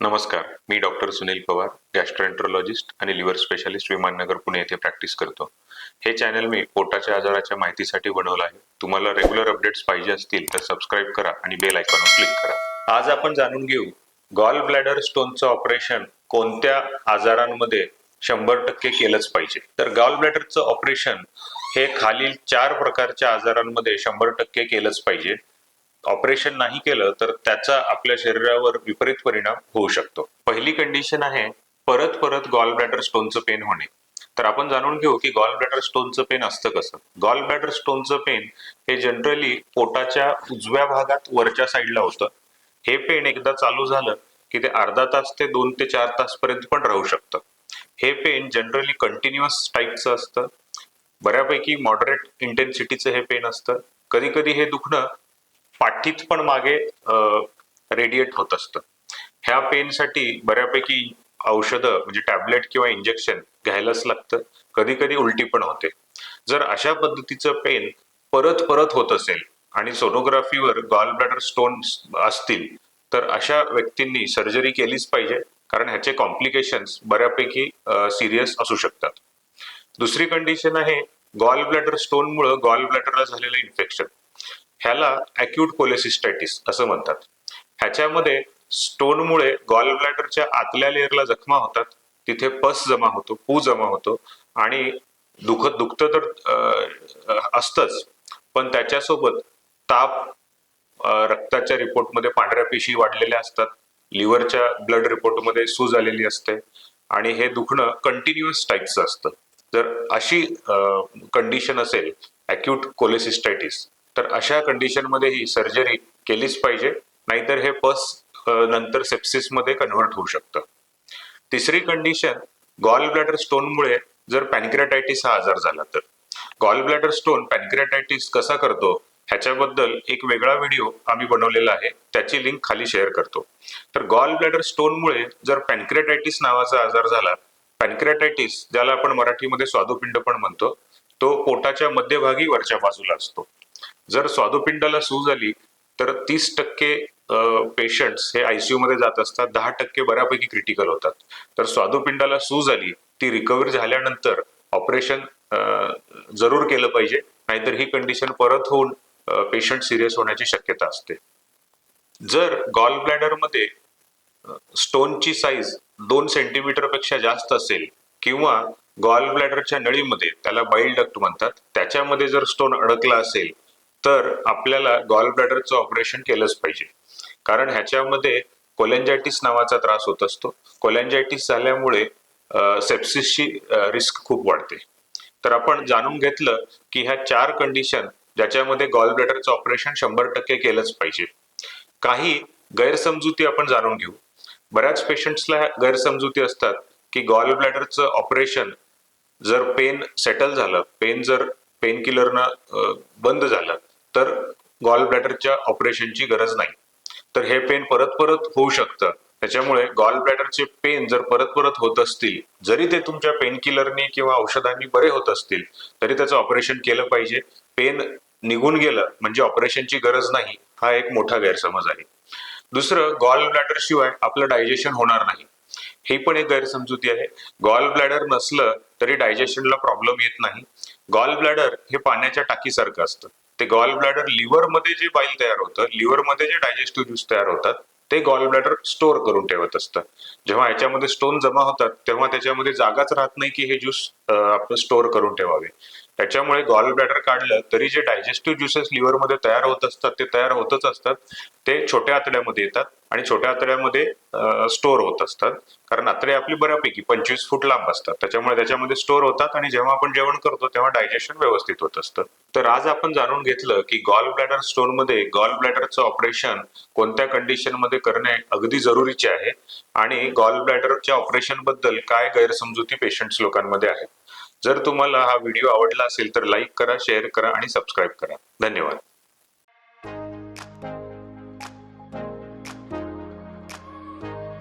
नमस्कार. मी doctor Sunil Pawar gastroenterologist आणि लिव्हर स्पेशालिस्ट विमाननगर पुणे येथे प्रॅक्टिस करतो. हे चॅनल मी पोटाच्या आजाराच्या माहितीसाठी बनवलं आहे. तुम्हाला रेग्युलर अपडेट्स पाहिजे असतील तर सबस्क्राईब करा आणि बेल आयकॉनवर क्लिक करा. आज आपण जाणून घेऊ गॉल ब्लॅडर स्टोनचं ऑपरेशन कोणत्या आजारांमध्ये शंभर टक्के केलंच पाहिजे. तर गॉल ब्लॅडरचं ऑपरेशन हे खालील चार प्रकारच्या आजारांमध्ये शंभर टक्के केलंच पाहिजे. ऑपरेशन नाही केलं तर त्याचा आपल्या शरीरावर विपरीत परिणाम होऊ शकतो. पहिली कंडिशन आहे परत परत गॉल ब्लॅडर स्टोनचं पेन होणे. तर आपण जाणून घेऊ की गॉल ब्लॅडर स्टोनचं पेन असतं कसं? गॉल ब्लॅडर स्टोनचं पेन हे जनरली पोटाच्या उजव्या भागात वरच्या साईडला होतं. हे पेन एकदा चालू झालं की ते अर्धा तास ते दोन ते चार तासपर्यंत पण राहू शकतं. हे पेन जनरली कंटिन्युअस टाईपचं असतं. बऱ्यापैकी मॉडरेट इंटेन्सिटीचं हे पेन असतं. कधी कधी हे दुखणं पाठीत पण मागे रेडिएट होत असतं. ह्या पेनसाठी बऱ्यापैकी औषधं म्हणजे टॅबलेट किंवा इंजेक्शन घ्यायलाच लागतं. कधी कधी उलटी पण होते. जर अशा पद्धतीचं पेन परत परत होत असेल आणि सोनोग्राफीवर गॉल ब्लॅडर स्टोन असतील तर अशा व्यक्तींनी सर्जरी केलीच पाहिजे. कारण ह्याचे कॉम्प्लिकेशन्स बऱ्यापैकी सिरियस असू शकतात. दुसरी कंडिशन आहे गॉल ब्लॅडर स्टोनमुळं गॉल ब्लॅडरला झालेलं इन्फेक्शन ह्याला अॅक्यूट कोलेसिस्टायटिस असं म्हणतात. ह्याच्यामध्ये स्टोनमुळे गॉल ब्लॅडरच्या आतल्या लेअरला जखमा होतात. तिथे पस जमा होतो पू जमा होतो आणि दुखत दुखतं तर असतंच. पण त्याच्यासोबत ताप रक्ताच्या रिपोर्टमध्ये पांढऱ्या पेशी वाढलेल्या असतात. लिव्हरच्या ब्लड रिपोर्टमध्ये सूज आलेली असते आणि हे दुखणं कंटिन्युअस टाईपचं असतं. जर अशी कंडिशन असेल अॅक्यूट कोलेसिस्टायटिस तर अशा कंडिशनमध्ये ही सर्जरी केलीच पाहिजे. नाहीतर हे पस नंतर सेप्सिसमध्ये कन्व्हर्ट होऊ शकतं. तिसरी कंडिशन गॉल ब्लॅडर स्टोनमुळे जर पॅनक्रियाटायटिस हा आजार झाला तर. गॉल ब्लॅडर स्टोन पॅनक्रियाटायटिस कसा करतो? ह्याच्याबद्दल एक वेगळा व्हिडिओ आम्ही बनवलेला आहे. त्याची लिंक खाली शेअर करतो. तर गॉल ब्लॅडर स्टोनमुळे जर पॅनक्रियाटायटिस नावाचा आजार झाला पॅनक्रियाटायटिस ज्याला आपण मराठीमध्ये स्वादुपिंड पण म्हणतो तो पोटाच्या मध्यभागी वरच्या बाजूला असतो. जर स्वादुपिंडाला सूज आली तर तीस टक्के पेशंट्स हे आयसीयू मध्ये जात असतात. दहा टक्के बऱ्यापैकी क्रिटिकल होतात. तर स्वादुपिंडाला सूज आली ती रिकव्हरी झाल्यानंतर ऑपरेशन जरूर केलं पाहिजे. नाहीतर ही कंडिशन परत होऊन पेशंट सिरियस होण्याची शक्यता असते. जर गॉल ब्लॅडरमध्ये स्टोनची साईज दोन सेंटीमीटरपेक्षा जास्त असेल किंवा गॉल ब्लॅडरच्या नळीमध्ये त्याला बाईल डक्ट म्हणतात त्याच्यामध्ये जर स्टोन अडकला असेल तर आपल्याला गॉल ब्लॅडरचं ऑपरेशन केलंच पाहिजे. कारण ह्याच्यामध्ये कोलेंजायटिस नावाचा त्रास होत असतो. कोलेंजायटिस झाल्यामुळे सेप्सिसची रिस्क खूप वाढते. तर आपण जाणून घेतलं की ह्या चार कंडिशन ज्याच्यामध्ये गॉल ब्लॅडरचं ऑपरेशन शंभर टक्के केलंच पाहिजे. काही गैरसमजुती आपण जाणून घेऊ. बऱ्याच पेशंट्सला गैरसमजुती असतात की गॉल ब्लॅडरचं ऑपरेशन जर पेन सेटल झालं पेन जर पेन किलरनं बंद झालं तर गॉल ब्लॅडरच्या ऑपरेशनची गरज नाही. तर हे पेन परत परत होऊ शकतं. त्याच्यामुळे गॉल ब्लॅडरचे पेन जर परत परत होत असतील जरी ते तुमच्या पेन किलरनी किंवा औषधांनी बरे होत असतील तरी त्याचं ऑपरेशन केलं पाहिजे. पेन निघून गेलं म्हणजे ऑपरेशनची गरज नाही हा एक मोठा गैरसमज आहे. दुसरं गॉल ब्लॅडर शिवाय आपलं डायजेशन होणार नाही. हे पण एक गैरसमजुती आहे. गॉल ब्लॅडर नसलं तरी डायजेशनला प्रॉब्लेम येत नाही. गॉल ब्लॅडर हे पाण्याच्या टाकीसारखं असतं. ते गॉल ब्लॅडर लिव्हरमध्ये जे बाईल तयार होतं लिव्हरमध्ये जे डायजेस्टिव्ह ज्यूस तयार होतात ते गॉल ब्लॅडर स्टोअर करून ठेवत असतं. जेव्हा याच्यामध्ये स्टोन जमा होतात तेव्हा त्याच्यामध्ये जागाच राहत नाही की हे ज्यूस आपण स्टोअर करून ठेवावे. त्याच्यामुळे गॉल ब्लॅडर काढलं तरी जे डायजेस्टिव्ह ज्युसेस लिव्हरमध्ये तयार होत असतात ते तयार होतच असतात. ते छोट्या आतड्यामध्ये येतात आणि छोट्या आतड्यामध्ये स्टोअर होत असतात. कारण आतडे आपली बऱ्यापैकी पंचवीस फूट लांब असतात. त्याच्यामुळे त्याच्यामध्ये स्टोअर होतात आणि जेव्हा आपण जेवण करतो तेव्हा डायजेशन व्यवस्थित होत असतं. तर आज आपण जाणून घेतलं की गॉल ब्लॅडर स्टोनमध्ये गॉल ब्लॅडरचं ऑपरेशन कोणत्या कंडिशनमध्ये करणे अगदी जरुरीचे आहे आणि गॉल ब्लॅडरच्या ऑपरेशनबद्दल काय गैरसमजुती पेशंट्स लोकांमध्ये आहेत. जर तुम्हाला हा व्हिडिओ आवडला असेल तर लाईक करा शेअर करा आणि सबस्क्राईब करा. धन्यवाद.